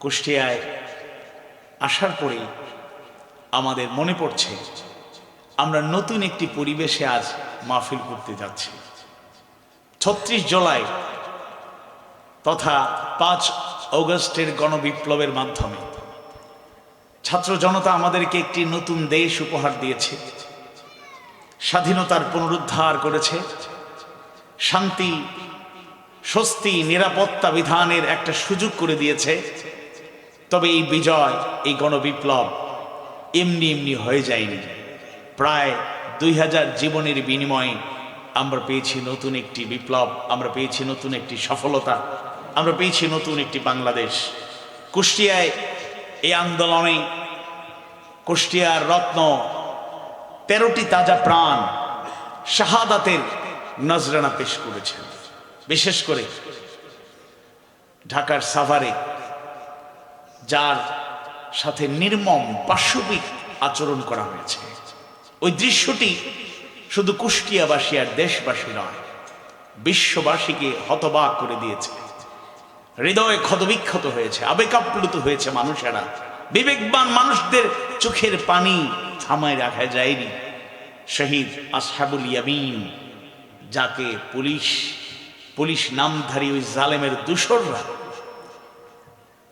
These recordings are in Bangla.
কুষ্টিয়ায় আসার পরেই আমাদের মনে পড়ছে, আমরা নতুন একটি পরিবেশে আজ মাহফিল করতে যাচ্ছি। ছত্রিশ জুলাই তথা পাঁচ অগস্টের গণবিপ্লবের মাধ্যমে। ছাত্র জনতা আমাদেরকে একটি নতুন দেশ উপহার দিয়েছে। স্বাধীনতার পুনরুদ্ধার করেছে। শান্তি, স্বস্তি, নিরাপত্তা বিধানের একটা সুযোগ করে দিয়েছে। তবে এই বিজয়, এই গণবিপ্লব এমনি এমনি হয়ে যায়নি। প্রায় দুই হাজার জীবনের বিনিময়ে আমরা পেয়েছি নতুন একটি বিপ্লব, আমরা পেয়েছি নতুন একটি সফলতা, আমরা পেয়েছি নতুন একটি বাংলাদেশ। কুষ্টিয়ায় এই আন্দোলনে কুষ্টিয়ার রত্ন তেরোটি তাজা প্রাণ শাহাদাতের নজরানা পেশ করেছেন। বিশেষ করে ঢাকার সাভারে যার সাথে নির্মম পাশবিক আচরণ করা হয়েছে। ওই দৃশ্যটি শুধু কুষ্টিয়াবাসী আর দেশবাসী নয়, বিশ্ববাসীকে হতবাক করে দিয়েছে। হৃদয়ে ক্ষতবিক্ষত হয়েছে, আবেগাপ্লুত হয়েছে মানুষেরা। বিবেকবান মানুষদের চোখের পানি থামায় রাখা যায়নি। শহীদ আসহাবুল ইয়ামিন, যাকে পুলিশ পুলিশ নামধারী ওই জালেমের দূষররা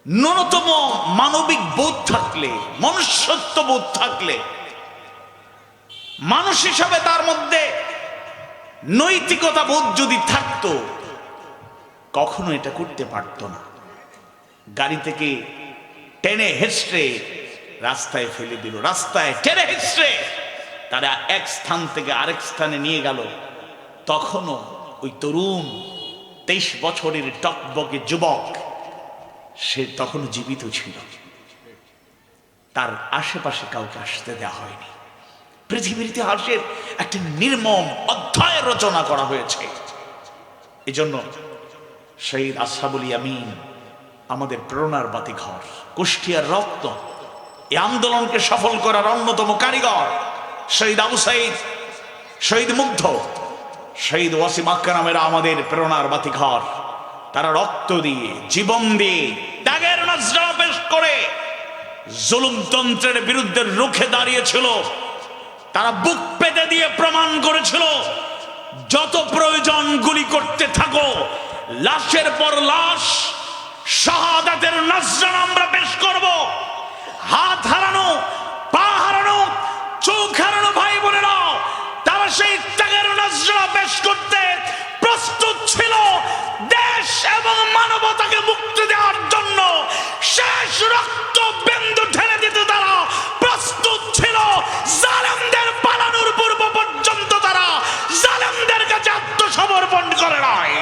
ন্যূনতম মানবিক বোধ থাকলে মনুষ্যত্ব বোধ থাকলে, মানুষ হিসাবে তার মধ্যে নৈতিকতা বোধ যদি থাকতো, কখনো এটা করতে পারতো না। গাড়ি থেকে টেনে হেসড়ে রাস্তায় ফেলে দিল, রাস্তায় টেনে হেসড়ে তারা এক স্থান থেকে আরেক স্থানে নিয়ে গেল। তখনও ওই তরুণ তেইশ বছরের টকবকে যুবক সে তখন জীবিত ছিল। তার আশেপাশে কাউকে আসতে দেওয়া হয়নি। পৃথিবীর ইতিহাসের একটি নির্মম অধ্যায় রচনা করা হয়েছে। এজন্য শহীদ আশরাফুল ইয়ামিন, আমাদের প্রেরণার বাতি ঘর কুষ্টিয়ার রক্ত এই আন্দোলনকে সফল করার অন্যতম কারিগর শহীদ আবু সাইদ, শহীদ মুগ্ধ, শহীদ ওয়াসিম আকরামেরা আমাদের প্রেরণার বাতি ঘর তারা রক্ত দিয়ে, জীবন দিয়ে পেশ করে জুলুমতন্ত্রের বিরুদ্ধে রুখে দাঁড়িয়েছিল। তারা বুক পেতে দিয়ে প্রমাণ করেছিল, যত প্রয়োজন গুলি করতে থাকো, লাশের পর লাশ, শাহাদাতের নজরান আমরা পেশ করব। হাত হারানো, পা হারানো, চোখ হারানো ভাই বোনেরা, তারা সেই ত্যাগের নজরা পেশ করতে প্রস্তুত ছিল। দেশ এবং মানবতাকে মুক্তি দেওয়ার জন্য শেষ রক্ত বিন্দু ঠেলে দিতে তারা প্রস্তুত ছিল। জালেমদের পালানোর পূর্ব পর্যন্ত তারা জালেমদের কাছে আত্মসমর্পণ করে নয়